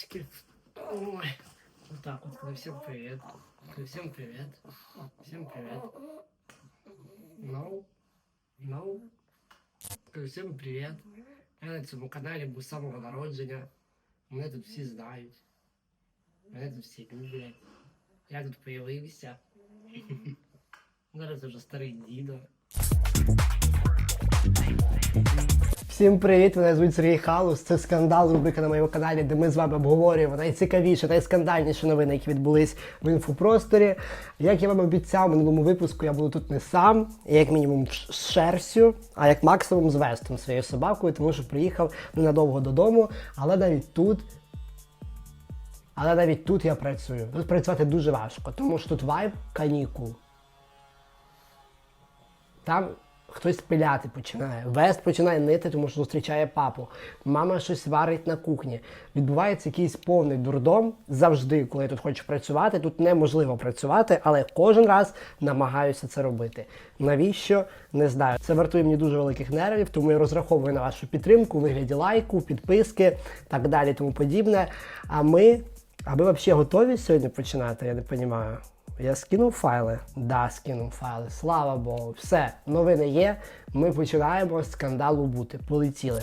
Приветики. Ой. Вот так вот. Ну, всем привет. Ну, всем привет. Всем привет. No. No. Ну, Всем привет. Я на цьому каналі був з самого народження. Мене тут всі знають. Мене тут всі люблять. Я тут появився. Зараз вже старий дідо. Всім привіт! Мене звуть Сергій Халус. Це скандал, рубрика на моєму каналі, де ми з вами обговорюємо найцікавіші, найскандальніші новини, які відбулись в інфопросторі. Як я вам обіцяв в минулому випуску, я буду тут не сам, як мінімум з шерстю, а як максимум з вестом своєю собакою, тому що приїхав ненадовго додому, але навіть тут. Але навіть тут я працюю. Тут працювати дуже важко, тому що тут вайб канікул. Там хтось пиляти починає. Вест починає нити, тому що зустрічає папу. Мама щось варить на кухні. Відбувається якийсь повний дурдом завжди, коли я тут хочу працювати. Тут неможливо працювати, але кожен раз намагаюся це робити. Навіщо? Не знаю. Це вартує мені дуже великих нервів, тому я розраховую на вашу підтримку вигляді лайку, підписки, так далі, тому подібне. А ми, а ми взагалі готові сьогодні починати? Я не розумію. Я скинув файли? Да, скинув файли. Слава Богу. Все, новини є. Ми починаємо скандалу бути. Полетіли.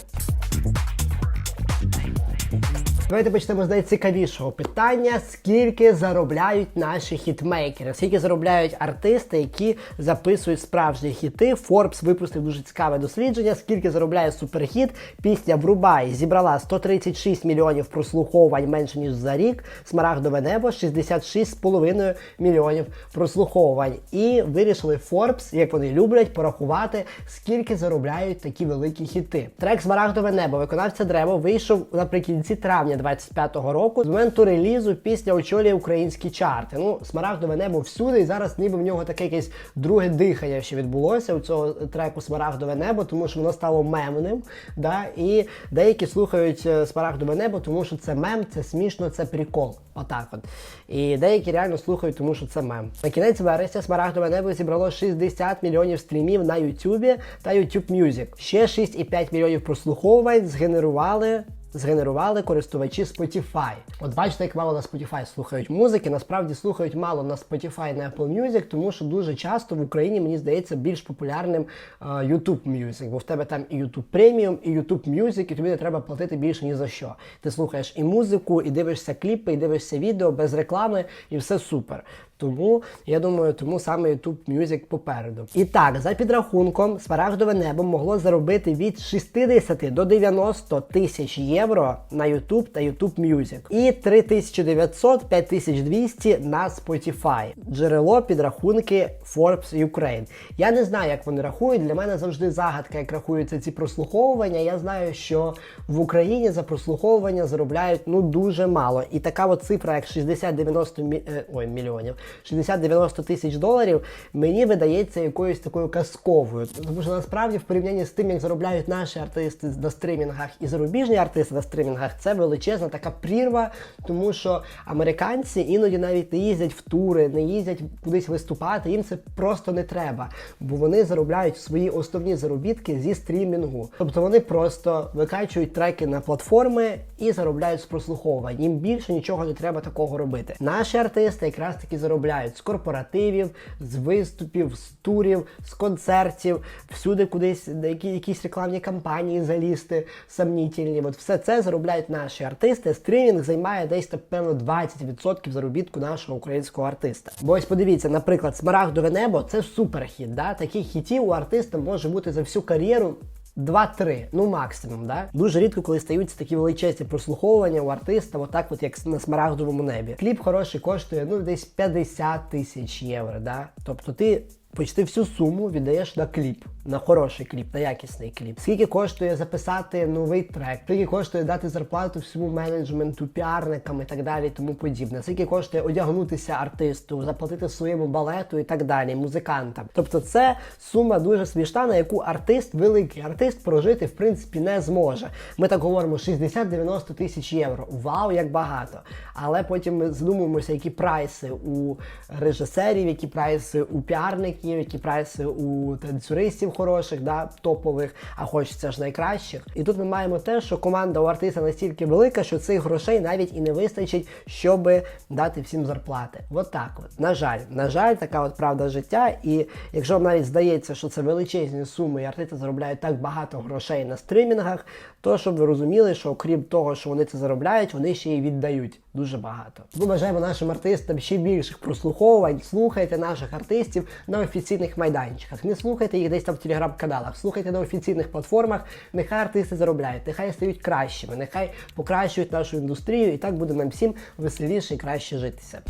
Давайте почнемо з найцікавішого питання: скільки заробляють наші хітмейкери? Скільки заробляють артисти, які записують справжні хіти? Forbes випустив дуже цікаве дослідження. Скільки заробляє суперхіт? Пісня Врубай зібрала 136 мільйонів прослуховувань менше ніж за рік. Смарагдове небо 66,5 мільйонів прослуховувань. І вирішили Forbes, як вони люблять, порахувати, скільки заробляють такі великі хіти. Трек Смарагдове небо виконавця Древо вийшов наприкінці травня 25-го року. З моменту релізу пісня очолює українські чарти. Ну, Смарагдове небо всюди, і зараз ніби в нього таке якесь друге дихання ще відбулося у цього треку Смарагдове небо, тому що воно стало мемним. Да? І деякі слухають е, Смарагдове небо, тому що це мем, це смішно, це прикол. Отак от. І деякі реально слухають, тому що це мем. На кінець вересня Смарагдове небо зібрало 60 мільйонів стрімів на Ютубі та YouTube Music. Ще 6,5 мільйонів прослуховувань згенерували згенерували користувачі Spotify. От бачите, як мало на Spotify слухають музики. Насправді слухають мало на Spotify на Apple Music, тому що дуже часто в Україні мені здається більш популярним е, YouTube Music, бо в тебе там і YouTube Premium, і YouTube Music, і тобі не треба платити більше ні за що. Ти слухаєш і музику, і дивишся кліпи, і дивишся відео без реклами, і все супер. Тому я думаю, тому саме YouTube Music попереду. І так, за підрахунком, смарагдове небо могло заробити від 60 до 90 тисяч євро на YouTube та YouTube Music. І 3900-5200 на Spotify. Джерело підрахунки Forbes Ukraine. Я не знаю, як вони рахують. Для мене завжди загадка, як рахуються ці прослуховування. Я знаю, що в Україні за прослуховування заробляють ну дуже мало. І така от цифра, як 60-90 мі... е, ой, мільйонів. 60-90 тисяч доларів мені видається якоюсь такою казковою. Тому що насправді в порівнянні з тим, як заробляють наші артисти на стримінгах і зарубіжні артисти на стримінгах, це величезна така прірва, тому що американці іноді навіть не їздять в тури, не їздять кудись виступати. Їм це просто не треба, бо вони заробляють свої основні заробітки зі стрімінгу. Тобто вони просто викачують треки на платформи і заробляють з прослуховувань. Їм більше нічого не треба такого робити. Наші артисти якраз таки заробляють з корпоративів, з виступів, з турів, з концертів, всюди кудись які, якісь рекламні кампанії залізти сомнітельні. От все це заробляють наші артисти. Стрімінг займає десь напевно 20% заробітку нашого українського артиста. Бо ось подивіться, наприклад, Смарагдове небо це суперхіт. Да? Таких хітів у артиста може бути за всю кар'єру. Два-три, ну максимум, да дуже рідко, коли стаються такі величезні прослуховування у артиста, отак, от як на смарагдовому небі. Кліп хороший коштує ну десь 50 тисяч євро. Да? Тобто ти почти всю суму віддаєш на кліп, на хороший кліп, на якісний кліп. Скільки коштує записати новий трек, скільки коштує дати зарплату всьому менеджменту, піарникам і так далі, тому подібне. Скільки коштує одягнутися артисту, заплатити своєму балету і так далі, музикантам. Тобто, це сума дуже смішна, на яку артист, великий артист, прожити в принципі не зможе. Ми так говоримо 60-90 тисяч євро. Вау, як багато! Але потім ми задумуємося, які прайси у режисерів, які прайси у піарників, які прайси у танцюристів хороших, да, топових, а хочеться ж найкращих. І тут ми маємо те, що команда у артиста настільки велика, що цих грошей навіть і не вистачить, щоб дати всім зарплати. От так от. На жаль, на жаль, така от правда життя. І якщо вам навіть здається, що це величезні суми, і артисти заробляють так багато грошей на стримінгах, то щоб ви розуміли, що окрім того, що вони це заробляють, вони ще й віддають дуже багато. Ми бажаємо нашим артистам ще більших прослуховувань. Слухайте наших артистів на офіційних майданчиках. Не слухайте їх десь там в телеграм-каналах, слухайте на офіційних платформах. Нехай артисти заробляють, нехай стають кращими, нехай покращують нашу індустрію, і так буде нам всім веселіше і краще житися.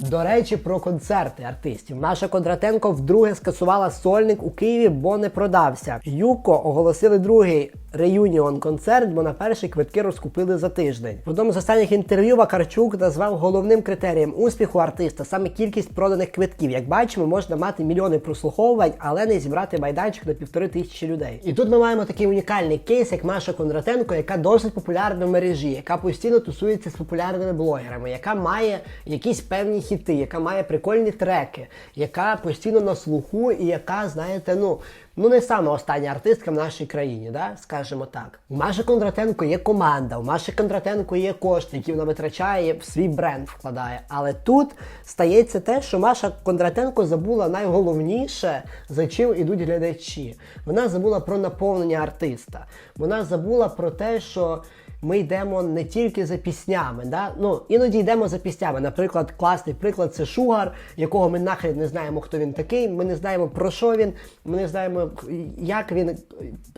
До речі, про концерти артистів. Маша Кондратенко вдруге скасувала сольник у Києві, бо не продався. Юко оголосили другий реюніон концерт, бо на перший квитки розкупили за тиждень. В одному з останніх інтерв'ю Вакарчук назвав головним критерієм успіху артиста саме кількість проданих квитків. Як бачимо, можна мати мільйони прослуховувань, але не зібрати майданчик на півтори тисячі людей. І тут ми маємо такий унікальний кейс, як Маша Кондратенко, яка досить популярна в мережі, яка постійно тусується з популярними блогерами, яка має якісь певні хіти, яка має прикольні треки, яка постійно на слуху і яка, знаєте, ну. Ну, не саме остання артистка в нашій країні, да? скажімо так. У Маші Кондратенко є команда, у Маші Кондратенко є кошти, які вона витрачає в свій бренд вкладає. Але тут стається те, що Маша Кондратенко забула найголовніше, за чим ідуть глядачі. Вона забула про наповнення артиста. Вона забула про те, що. Ми йдемо не тільки за піснями, да? ну іноді йдемо за піснями. Наприклад, класний приклад це Шугар, якого ми нахрен не знаємо, хто він такий. Ми не знаємо про що він, ми не знаємо, як він.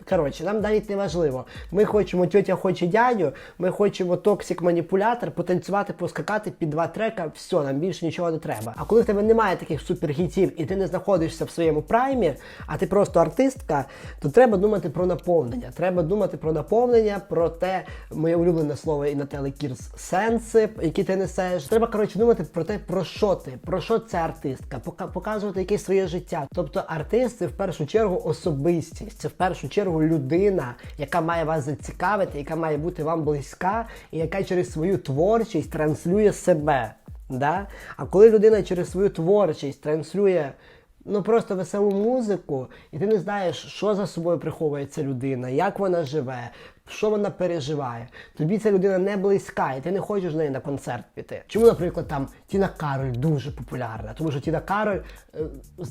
Коротше, нам навіть не важливо. Ми хочемо тьотя хоче дядю, ми хочемо токсик маніпулятор, потанцювати, поскакати під два трека. Все, нам більше нічого не треба. А коли в тебе немає таких супергітів і ти не знаходишся в своєму праймі, а ти просто артистка, то треба думати про наповнення. Треба думати про наповнення, про те моє улюблене слово і на телекірс сенси, які ти несеш. Треба коротше думати про те, про що ти, про що ця артистка, пока- показувати якесь своє життя. Тобто артист це в першу чергу особистість, це в першу чергу людина, яка має вас зацікавити, яка має бути вам близька, і яка через свою творчість транслює себе. Да? А коли людина через свою творчість транслює ну просто веселу музику, і ти не знаєш, що за собою приховує ця людина, як вона живе, що вона переживає. Тобі ця людина не близька, і ти не хочеш з нею на концерт піти. Чому, наприклад, там Тіна Кароль дуже популярна? Тому що Тіна Кароль, е,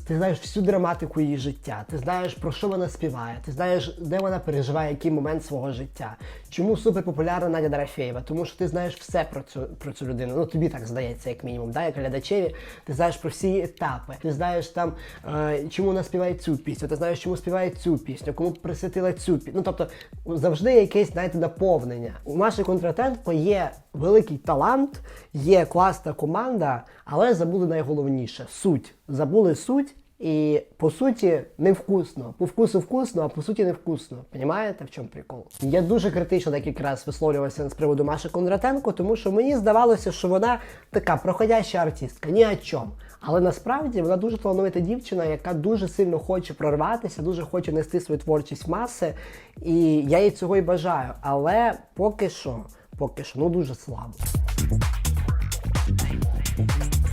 ти знаєш всю драматику її життя, ти знаєш про що вона співає, ти знаєш, де вона переживає який момент свого життя. Чому суперпопулярна Надя Дорофєєва? Тому що ти знаєш все про цю про цю людину. Ну тобі так здається, як мінімум, да? як глядачеві. Ти знаєш про всі етапи. Ти знаєш там, е, чому вона співає цю пісню, ти знаєш, чому співає цю пісню, кому присвятила цю пісню. Ну тобто завжди якесь знаєте, наповнення. У Маші Контратенко є великий талант, є класна команда, але забули найголовніше суть. Забули суть. І по суті невкусно. По вкусу вкусно, а по суті невкусно. Понімаєте, в чому прикол? Я дуже критично декілька разів висловлювався з приводу Маші Кондратенко, тому що мені здавалося, що вона така проходяща артистка, ні о чому. Але насправді вона дуже талановита дівчина, яка дуже сильно хоче прорватися, дуже хоче нести свою творчість маси. І я їй цього і бажаю. Але поки що, поки що, ну дуже слабо.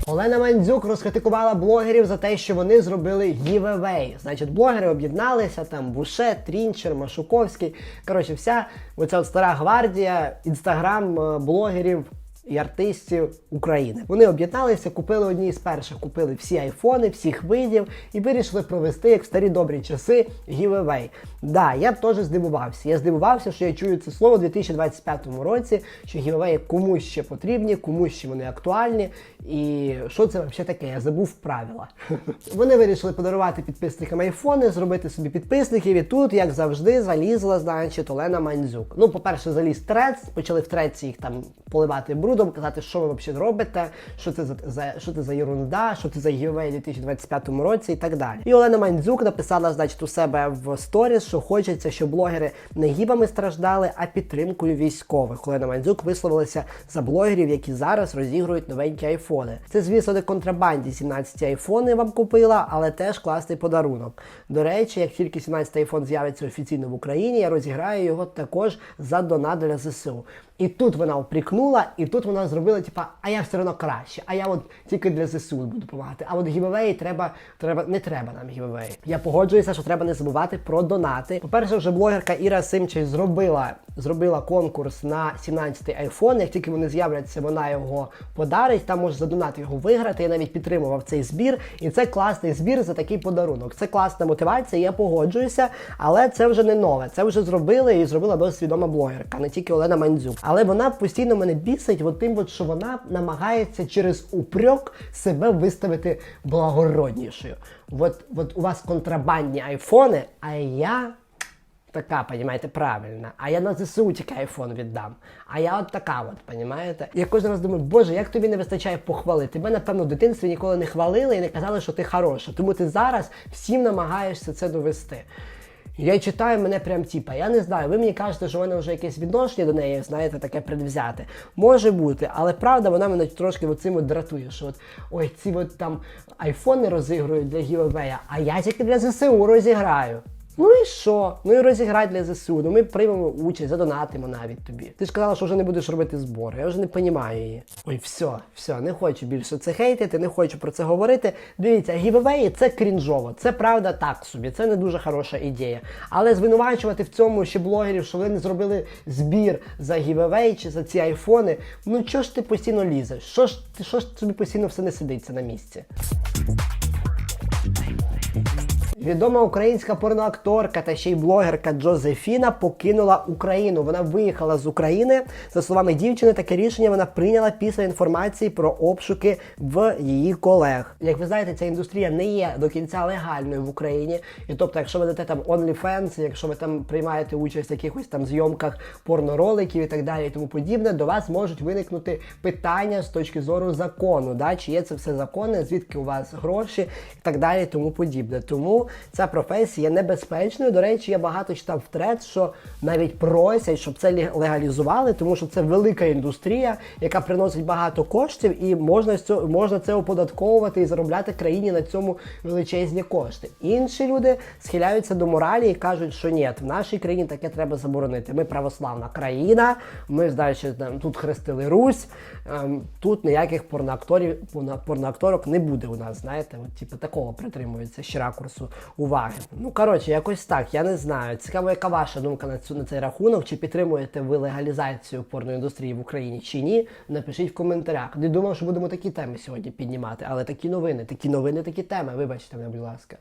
Олена Мандзюк розкритикувала блогерів за те, що вони зробили giveaway. Значить, блогери об'єдналися, там Буше, Трінчер, Машуковський. Коротше, вся оця стара гвардія інстаграм е, блогерів і артистів України. Вони об'єдналися, купили одні з перших, купили всі айфони, всіх видів і вирішили провести, як в старі добрі часи, giveaway. Да, я б теж здивувався. Я здивувався, що я чую це слово у 2025 році, що giveaway комусь ще потрібні, комусь ще вони актуальні. І що це взагалі таке? Я забув правила. Вони вирішили подарувати підписникам айфони, зробити собі підписників. І тут, як завжди, залізла, значить, Олена Мандзюк. Ну, по-перше, заліз трец, почали в треці їх там поливати брудом, казати, що ви взагалі робите, що це за, за що це за ерунда, що це за giveaway у 2025 році і так далі. І Олена Мандзюк написала, значить, у себе в сторіс, що хочеться, щоб блогери не гібами страждали, а підтримкою військових. Олена Мандзюк висловилася за блогерів, які зараз розігрують новенькі айфони. Це, звісно, не контрабанді 17 айфони вам купила, але теж класний подарунок. До речі, як тільки 17 айфон з'явиться офіційно в Україні, я розіграю його також за донат для ЗСУ. І тут вона впрікнула, і тут вона зробила, типа, а я все одно краще, а я от тільки для ЗСУ буду допомагати. А от гівевеї треба, треба, не треба нам гівевеї. Я погоджуюся, що треба не забувати про донати. По-перше, вже блогерка Іра Симчий зробила, зробила конкурс на 17-й айфон. Як тільки вони з'являться, вона його подарить. Там може за донат його виграти. Я навіть підтримував цей збір. І це класний збір за такий подарунок. Це класна мотивація, я погоджуюся, але це вже не нове. Це вже зробили і зробила досить відома блогерка, не тільки Олена Мандзюк. Але вона постійно мене бісить, от тим, от, що вона намагається через упрек себе виставити благороднішою. От, от у вас контрабандні айфони, а я. Така, понімаєте, правильна. А я на ЗСУ тільки айфон віддам. А я от така, от, понімаєте? Я кожен раз думаю, боже, як тобі не вистачає похвали? Тебе, напевно, в дитинстві ніколи не хвалили і не казали, що ти хороша. Тому ти зараз всім намагаєшся це довести. Я читаю мене прям тіпа. я не знаю, ви мені кажете, що в вже якесь відношення до неї, знаєте, таке предвзяте. Може бути, але правда вона мене трошки оцим от дратує, що от ой, ці от там айфони розігрують для гівевея, а я тільки для ЗСУ розіграю. Ну і що? Ну і розіграй для ЗСУ. Ну ми приймемо участь, задонатимо навіть тобі. Ти ж казала, що вже не будеш робити збори. Я вже не розумію її. Ой, все, все, не хочу більше це хейтити, не хочу про це говорити. Дивіться, гівевеї це крінжово. Це правда так собі. Це не дуже хороша ідея. Але звинувачувати в цьому ще блогерів, що вони не зробили збір за гівевей чи за ці айфони. Ну чого ж ти постійно лізеш? Що ж ти що ж тобі постійно все не сидиться на місці? Відома українська порноакторка та ще й блогерка Джозефіна покинула Україну. Вона виїхала з України. За словами дівчини, таке рішення вона прийняла після інформації про обшуки в її колег. Як ви знаєте, ця індустрія не є до кінця легальною в Україні. І тобто, якщо ви дете там OnlyFans, якщо ви там приймаєте участь в якихось там зйомках порнороликів і так далі, і тому подібне, до вас можуть виникнути питання з точки зору закону, да? чи є це все законне, звідки у вас гроші і так далі, і тому подібне. Тому ця професія небезпечною. До речі, я багато читав в трет, що навіть просять, щоб це ле- легалізували, тому що це велика індустрія, яка приносить багато коштів, і можна цього можна це оподатковувати і заробляти країні на цьому величезні кошти. Інші люди схиляються до моралі і кажуть, що ні, в нашій країні таке треба заборонити. Ми православна країна, ми там, тут хрестили Русь, ем, тут ніяких порноакторів, порно- порноакторок не буде у нас. Знаєте, от типу такого притримується ще ракурсу уваги. Ну коротше, якось так. Я не знаю. Цікаво, яка ваша думка на цю на цей рахунок? Чи підтримуєте ви легалізацію порноіндустрії в Україні чи ні? Напишіть в коментарях. Не думав, що будемо такі теми сьогодні піднімати, але такі новини, такі новини, такі теми. Вибачте мене, будь ласка.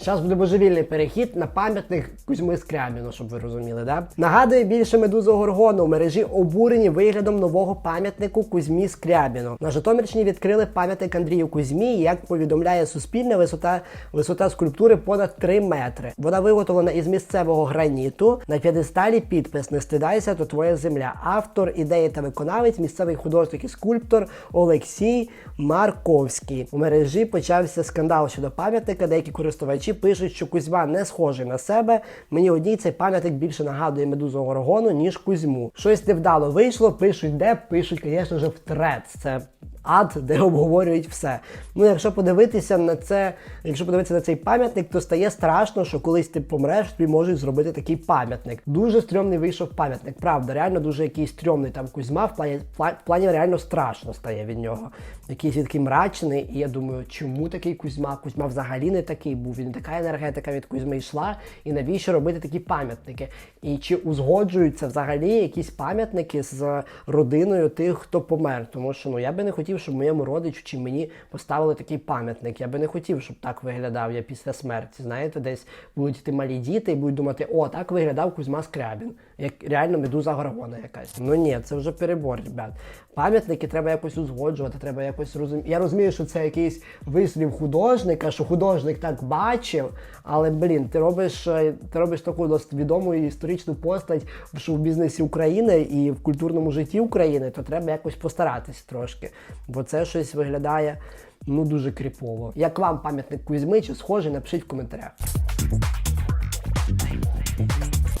Зараз буде божевільний перехід на пам'ятник Кузьми Скрябіну, щоб ви розуміли, да? Нагадує більше медузу Горгону. В мережі обурені виглядом нового пам'ятнику Кузьмі Скрябіну. На Житомирщині відкрили пам'ятник Андрію Кузьмі. Як повідомляє Суспільне, висота, висота скульптури понад 3 метри. Вона виготовлена із місцевого граніту. На п'єдесталі підпис Не стидайся, то твоя земля. Автор ідеї та виконавець, місцевий художник і скульптор Олексій Марковський. У мережі почався скандал щодо пам'ятника. Деякі користувачі пишуть, що Кузьма не схожий на себе. Мені одній цей пам'ятник більше нагадує медузу Горгону, ніж Кузьму. Щось невдало вийшло, пишуть де, пишуть, звісно ж, в трец. Це ад, де обговорюють все. Ну, якщо подивитися на це, якщо подивитися на цей пам'ятник, то стає страшно, що колись ти помреш, тобі можуть зробити такий пам'ятник. Дуже стрьомний вийшов пам'ятник. Правда, реально дуже якийсь стрьомний там Кузьма, в плані, в плані реально страшно стає від нього. Якийсь такий мрачний, і я думаю, чому такий Кузьма? Кузьма взагалі не такий був. Він така енергетика від Кузьми йшла, і навіщо робити такі пам'ятники? І чи узгоджуються взагалі якісь пам'ятники з родиною тих, хто помер? Тому що ну я би не хотів, щоб моєму родичу чи мені поставили такий пам'ятник. Я би не хотів, щоб так виглядав я після смерті. Знаєте, десь будуть йти малі діти і будуть думати, о, так виглядав Кузьма Скрябін, як реально медуза Горгона якась. Ну ні, це вже перебор, ребят. Пам'ятники треба якось узгоджувати, треба якось розуміти. Я розумію, що це якийсь вислів художника, що художник так бачив, але блін, ти робиш е, ти робиш таку досить відому історичну постать в шоу-бізнесі України і в культурному житті України, то треба якось постаратись трошки, бо це щось виглядає ну дуже кріпово. Як вам пам'ятник Кузьми чи схожий, напишіть в коментарях.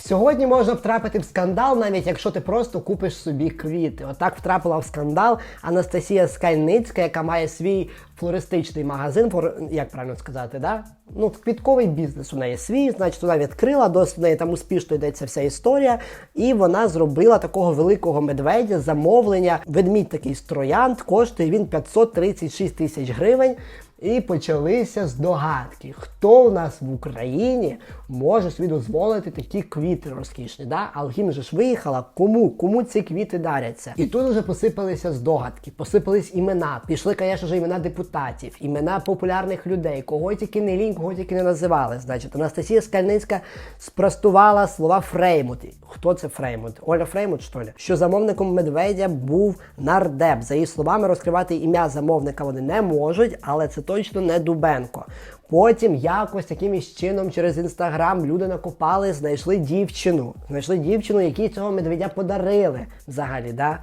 Сьогодні можна втрапити в скандал, навіть якщо ти просто купиш собі квіти. Отак втрапила в скандал Анастасія Скальницька, яка має свій флористичний магазин, як правильно сказати, да? Ну, квітковий бізнес у неї свій, значить, вона відкрила, досить в неї там успішно йдеться вся історія. І вона зробила такого великого медведя замовлення. Ведмідь такий з коштує він 536 тисяч гривень. І почалися здогадки, хто у нас в Україні може собі дозволити такі квіти розкішні. Да? Алгім же ж виїхала. Кому? Кому ці квіти даряться? І тут вже посипалися здогадки, посипались імена. Пішли, звісно імена депутатів, імена популярних людей, кого тільки не лінь, кого тільки не називали. Значить, Анастасія Скальницька спростувала слова Фреймут. Хто це Фреймут? Оля Фреймут, що ли? Що замовником медведя був нардеп. За її словами, розкривати ім'я замовника вони не можуть, але це точно не Дубенко. Потім якось якимось чином через інстаграм люди накопали, знайшли дівчину. Знайшли дівчину, якій цього медведя подарили взагалі. да?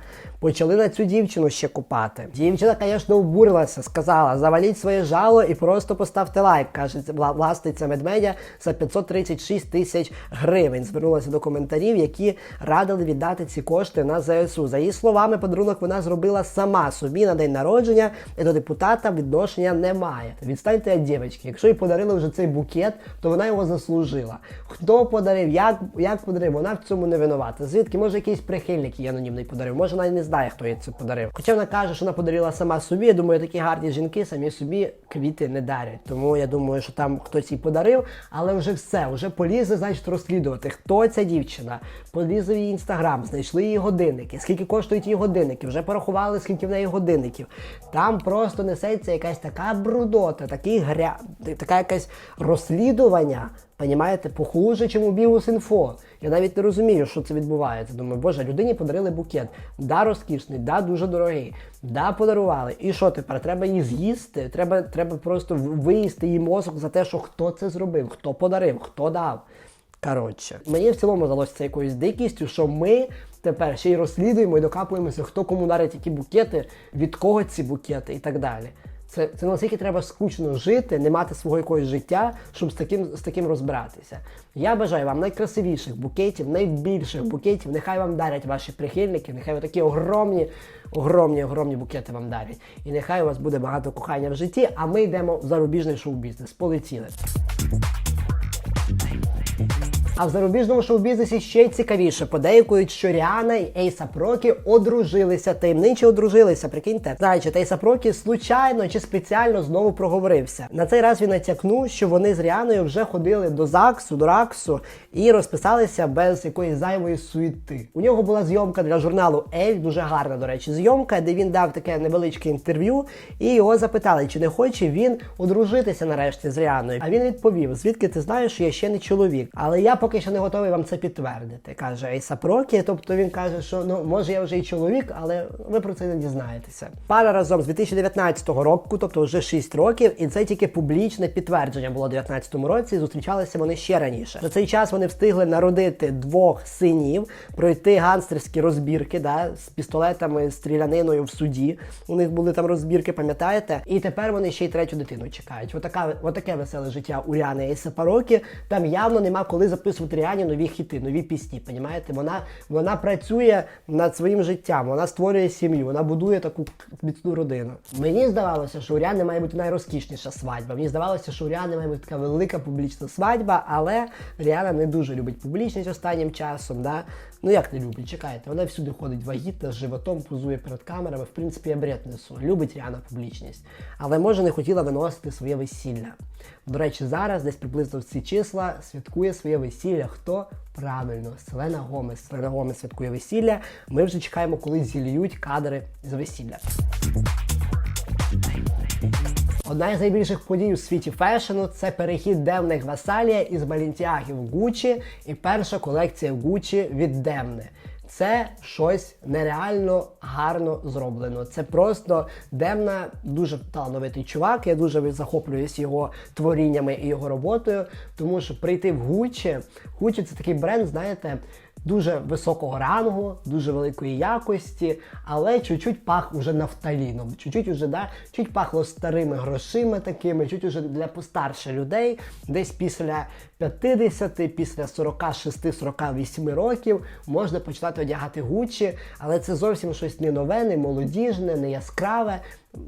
Почали на цю дівчину ще купати. Дівчина, звісно, обурилася, сказала: заваліть своє жало і просто поставте лайк. каже власниця медведя за 536 тисяч гривень. Звернулася до коментарів, які радили віддати ці кошти на ЗСУ. За її словами, подарунок вона зробила сама собі на день народження, і до депутата відношення немає. Відстаньте від дівчинки. Якщо їй подарили вже цей букет, то вона його заслужила. Хто подарив, як, як подарив, вона в цьому не винувата. Звідки може якийсь прихильник їй анонімний подарив? Може вона не знає, хто їй це подарив. Хоча вона каже, що вона подарила сама собі. Я думаю, такі гарні жінки самі собі квіти не дарять. Тому я думаю, що там хтось їй подарив, але вже все, вже полізли, значить, розслідувати, хто ця дівчина. Полізли в її інстаграм, знайшли її годинники, скільки коштують її годинники, вже порахували, скільки в неї годинників. Там просто несеться якась така брудота, такий гря... така якась розслідування. Понімаєте, похуже, чим у Біус інфо. Я навіть не розумію, що це відбувається. Думаю, боже, людині подарили букет. Да, розкішний, да, дуже дорогий. Да, подарували. І що тепер? Треба її з'їсти. Треба, треба просто виїсти її мозок за те, що хто це зробив, хто подарив, хто дав. Коротше, мені в цілому здалося це якоюсь дикістю, що ми тепер ще й розслідуємо і докапуємося, хто кому дарить які букети, від кого ці букети і так далі. Це, це наскільки треба скучно жити, не мати свого якогось життя, щоб з таким, з таким розбиратися. Я бажаю вам найкрасивіших букетів, найбільших букетів. Нехай вам дарять ваші прихильники, нехай такі огромні, огромні, огромні букети вам дарять. І нехай у вас буде багато кохання в житті, а ми йдемо в зарубіжний шоу-бізнес. Полетіли. А в зарубіжному шоу-бізнесі ще й цікавіше. Подейкують, що Ріана і Ейсап Рокі одружилися, таємниче одружилися. Прикиньте, значить, Ейсап Рокі случайно чи спеціально знову проговорився. На цей раз він натякнув, що вони з Ріаною вже ходили до ЗАГСу, до РАКСу і розписалися без якоїсь зайвої суєти. У нього була зйомка для журналу Ель, дуже гарна, до речі, зйомка, де він дав таке невеличке інтерв'ю, і його запитали, чи не хоче він одружитися нарешті з Ріаною. А він відповів: звідки ти знаєш, що я ще не чоловік, але я поки що не готовий вам це підтвердити. каже Ейсап Рокі. Тобто він каже, що ну може я вже і чоловік, але ви про це не дізнаєтеся. Пара разом з 2019 року, тобто вже 6 років, і це тільки публічне підтвердження було у 2019 році. Зустрічалися вони ще раніше. За цей час вони встигли народити двох синів, пройти ганстерські розбірки, да, з пістолетами, стріляниною в суді. У них були там розбірки, пам'ятаєте? І тепер вони ще й третю дитину чекають. Отака, отаке веселе життя у Ріани Ейсапа Там явно нема коли записувати Ріані нові хіти, нові пісні. Понімаєте? Вона, вона працює над своїм життям, вона створює сім'ю, вона будує таку міцну родину. Мені здавалося, що у Ріани має бути найрозкішніша свадьба. Мені здавалося, що у Ріани має бути така велика публічна свадьба, але Ріана не дуже любить публічність останнім часом. Да? Ну як не любить? Чекайте, вона всюди ходить вагітна, з животом позує перед камерами. В принципі, я бред несу. Любить Ріана публічність. Але може не хотіла виносити своє весілля. До речі, зараз десь приблизно в ці числа святкує своє весілля. Хто? Правильно, Селена Гомес. Селена Гомес святкує весілля. Ми вже чекаємо, коли зільють кадри з весілля. Одна із найбільших подій у світі фешену це перехід Демне Гвасалія із Балінтіаги в Гучі і перша колекція Гучі від Демне. Це щось нереально гарно зроблено. Це просто Демна дуже талановитий чувак. Я дуже захоплююсь його творіннями і його роботою, тому що прийти в Гучі. Гучі це такий бренд, знаєте. Дуже високого рангу, дуже великої якості, але чуть-чуть пах уже нафталіном. Чуть-чуть уже да, чуть пахло старими грошима такими, чуть уже для постарше людей, десь після 50, після 46-48 років можна починати одягати Гуччі, але це зовсім щось не нове, не молодіжне, не яскраве.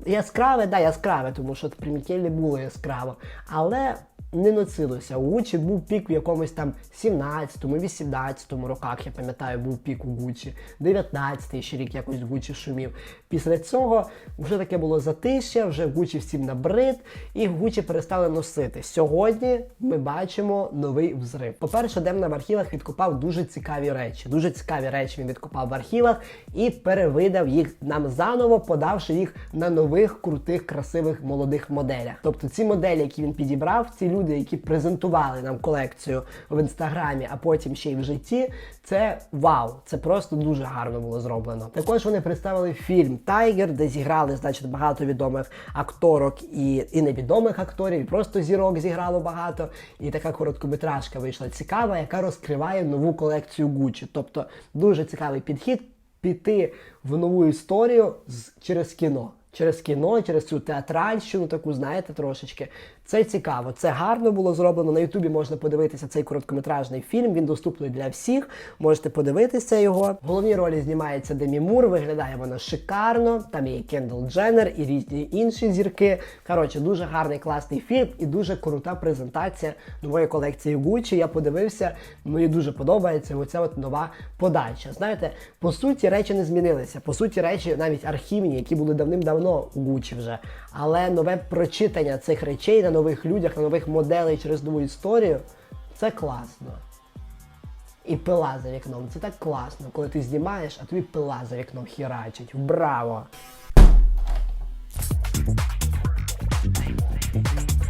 Яскраве, да, яскраве, тому що при Мікелі було яскраво. Але не носилося. У Гуччі був пік в якомусь там 17-му, 18-му роках, я пам'ятаю, був пік у Гуччі, 19-й ще рік якось Гуччі шумів. Після цього вже таке було затишя, вже Гуччі всім набрид, і Гуччі перестали носити. Сьогодні ми бачимо новий взрив. По-перше, Демна в архівах відкопав дуже цікаві речі. Дуже цікаві речі він відкопав в архівах і перевидав їх нам заново, подавши їх на нових крутих, красивих молодих моделях. Тобто ці моделі, які він підібрав, ці люди, які презентували нам колекцію в інстаграмі, а потім ще й в житті, це вау! Це просто дуже гарно було зроблено. Також вони представили фільм Тайгер, де зіграли значить багато відомих акторок і, і невідомих акторів, і просто зірок зіграло багато. І така короткометражка вийшла цікава, яка розкриває нову колекцію Гуччі. Тобто дуже цікавий підхід піти в нову історію з, через кіно. Через кіно, через цю театральщину, таку, знаєте, трошечки. Це цікаво, це гарно було зроблено. На Ютубі можна подивитися цей короткометражний фільм. Він доступний для всіх. Можете подивитися його. В головній ролі знімається Демі Мур, виглядає вона шикарно. Там є і Кендall Дженнер і різні інші зірки. Коротше, дуже гарний класний фільм і дуже крута презентація нової колекції Гуччі. Я подивився, мені дуже подобається оця от нова подача. Знаєте, по суті, речі не змінилися. По суті, речі навіть архівні, які були давним-давно у Гуччі вже. Але нове прочитання цих речей на нових людях, на нових моделей через нову історію це класно. І пила за вікном. Це так класно, коли ти знімаєш, а тобі пила за вікном хірачить. Браво!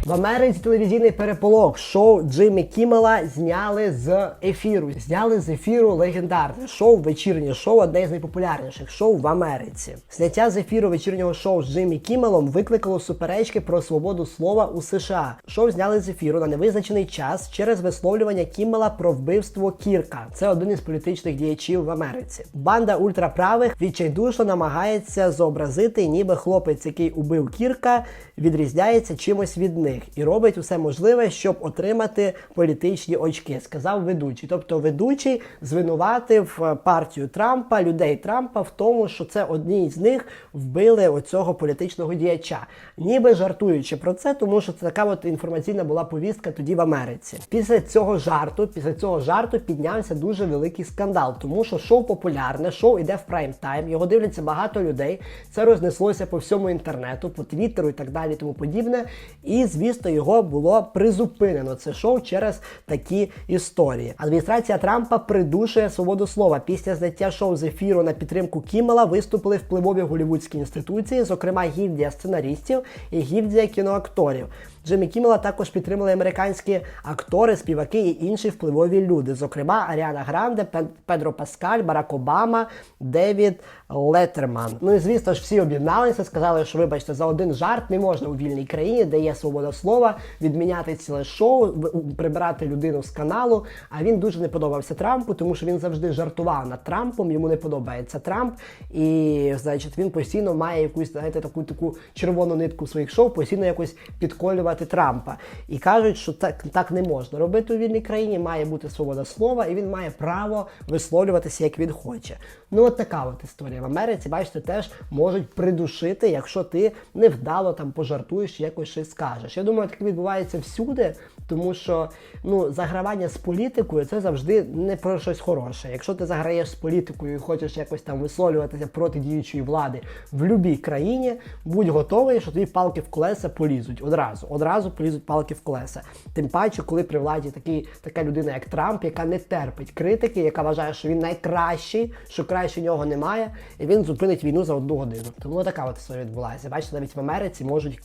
В Америці телевізійний переполох шоу Джиммі Кіммела зняли з ефіру. Зняли з ефіру легендарне шоу, вечірнє шоу, одне з найпопулярніших шоу в Америці. Зняття з ефіру вечірнього шоу з Джиммі Кіммелом викликало суперечки про свободу слова у США. Шоу зняли з ефіру на невизначений час через висловлювання Кіммела про вбивство Кірка. Це один із політичних діячів в Америці. Банда ультраправих відчайдушно намагається зобразити, ніби хлопець, який убив Кірка, відрізняється чимось від них і робить усе можливе, щоб отримати політичні очки, сказав ведучий. Тобто ведучий звинуватив е, партію Трампа, людей Трампа в тому, що це одні з них вбили оцього політичного діяча, ніби жартуючи про це, тому що це така от інформаційна була повістка тоді в Америці. Після цього жарту, після цього жарту піднявся дуже великий скандал, тому що шоу популярне, шоу іде в прайм тайм, його дивляться багато людей. Це рознеслося по всьому інтернету, по твіттеру і так далі, тому подібне. І звісно, його було призупинено це шоу через такі історії. Адміністрація Трампа придушує свободу слова. Після зняття шоу з ефіру на підтримку Кімела виступили впливові голівудські інституції, зокрема гільдія сценаристів і гільдія кіноакторів. Джиммі Кіммела також підтримали американські актори, співаки і інші впливові люди, зокрема Аріана Гранде, Педро Паскаль, Барак Обама, Девід Леттерман. Ну і звісно ж, всі об'єдналися, сказали, що вибачте, за один жарт не можна у вільній країні, де є свобода слова, відміняти ціле шоу, прибирати людину з каналу. А він дуже не подобався Трампу, тому що він завжди жартував над Трампом. Йому не подобається Трамп, і значить він постійно має якусь знаєте, таку таку червону нитку своїх шоу, постійно якось підколювати Трампа. І кажуть, що так, так не можна робити у вільній країні, має бути свобода слова, і він має право висловлюватися, як він хоче. Ну, от така от історія в Америці, бачите, теж можуть придушити, якщо ти невдало там пожартуєш якось щось скажеш. Я думаю, таке відбувається всюди, тому що ну, загравання з політикою це завжди не про щось хороше. Якщо ти заграєш з політикою і хочеш якось там висловлюватися проти діючої влади в будь-якій країні, будь готовий, що тобі палки в колеса полізуть одразу. Одразу полізуть палки в колеса. Тим паче, коли при владі такий, така людина, як Трамп, яка не терпить критики, яка вважає, що він найкращий, що краще нього немає, і він зупинить війну за одну годину. Тому така от історія відбулася. Бачите, навіть в Америці можуть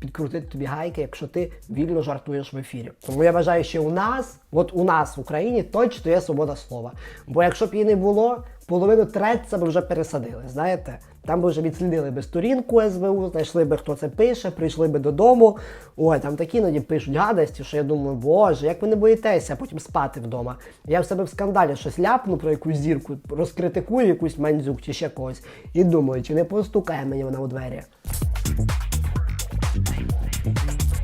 підкрутити тобі гайки, якщо ти вільно жартуєш в ефірі. Тому я вважаю, що у нас, от у нас в Україні, точно є свобода слова. Бо якщо б її не було, половину треца би вже пересадили. Знаєте, там би вже відслідили би сторінку СБУ, знайшли би, хто це пише, прийшли би додому. Ой, там такі іноді пишуть гадості, що я думаю, боже, як ви не боїтеся потім спати вдома. Я в себе в скандалі щось ляпну про якусь зірку, розкритикую якусь мандзюк чи ще когось. І думаю, чи не постукає мені вона у двері.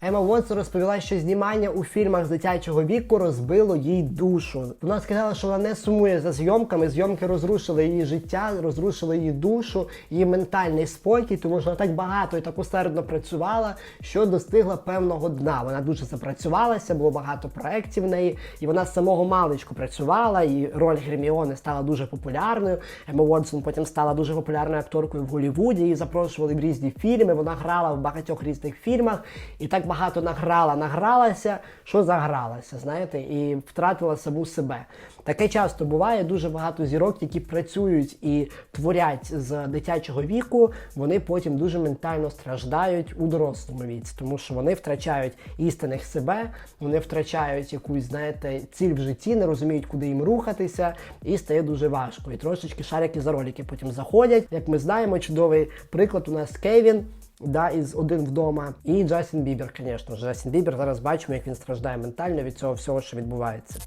Ема Уотсон розповіла, що знімання у фільмах з дитячого віку розбило їй душу. Вона сказала, що вона не сумує за зйомками. Зйомки розрушили її життя, розрушили її душу, її ментальний спокій, тому що вона так багато і так усердно працювала, що достигла певного дна. Вона дуже запрацювалася, було багато проєктів в неї, і вона з самого маличку працювала. І роль Герміони стала дуже популярною. Ема Уотсон потім стала дуже популярною акторкою в Голлівуді. Її запрошували в різні фільми. Вона грала в багатьох різних фільмах і так багато награла, награлася, що загралася, знаєте, і втратила саму себе. Таке часто буває дуже багато зірок, які працюють і творять з дитячого віку. Вони потім дуже ментально страждають у дорослому віці, тому що вони втрачають істинних себе, вони втрачають якусь, знаєте, ціль в житті, не розуміють, куди їм рухатися, і стає дуже важко. І трошечки шарики за ролики потім заходять. Як ми знаємо, чудовий приклад у нас Кевін. Да, із один вдома. І Джастін Бібер, звісно. Джастін Бібер зараз бачимо, як він страждає ментально від цього всього, що відбувається.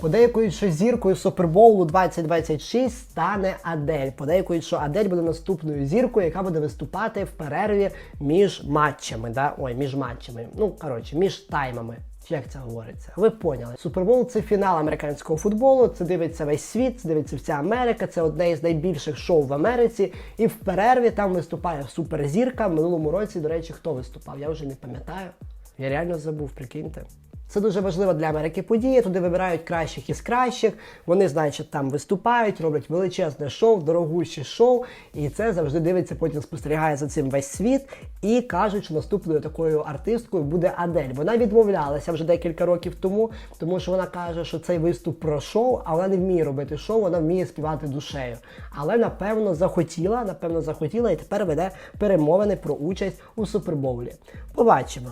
Подейкують, що зіркою Супербоулу 2026 стане Адель. Подейкують, що Адель буде наступною зіркою, яка буде виступати в перерві між матчами. Да? Ой, між матчами. Ну, коротше, між таймами. Як це говориться? Ви поняли. Супербол це фінал американського футболу. Це дивиться весь світ, це дивиться вся Америка. Це одне із найбільших шоу в Америці. І в перерві там виступає суперзірка. В минулому році, до речі, хто виступав? Я вже не пам'ятаю. Я реально забув, прикиньте. Це дуже важлива для Америки подія. Туди вибирають кращих із кращих. Вони, значить, там виступають, роблять величезне шоу, дорогуще шоу. І це завжди дивиться, потім спостерігає за цим весь світ. І кажуть, що наступною такою артисткою буде Адель. Вона відмовлялася вже декілька років тому, тому що вона каже, що цей виступ про шоу, а вона не вміє робити шоу, вона вміє співати душею. Але напевно захотіла, напевно, захотіла і тепер веде перемовини про участь у супербоулі. Побачимо.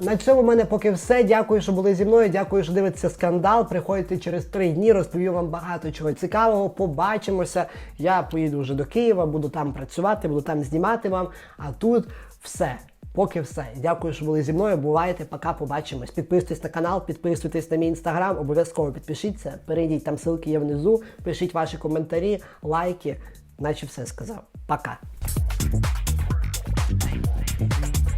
На цьому в мене поки все. Дякую, що були зі мною. Дякую, що дивитеся скандал. Приходьте через три дні, розповім вам багато чого цікавого. Побачимося. Я поїду вже до Києва, буду там працювати, буду там знімати вам. А тут все. Поки все. Дякую, що були зі мною. Бувайте, пока побачимось. Підписуйтесь на канал, підписуйтесь на мій інстаграм, обов'язково підпишіться. Перейдіть, там ссылки є внизу. Пишіть ваші коментарі, лайки. Наче все сказав. Пока.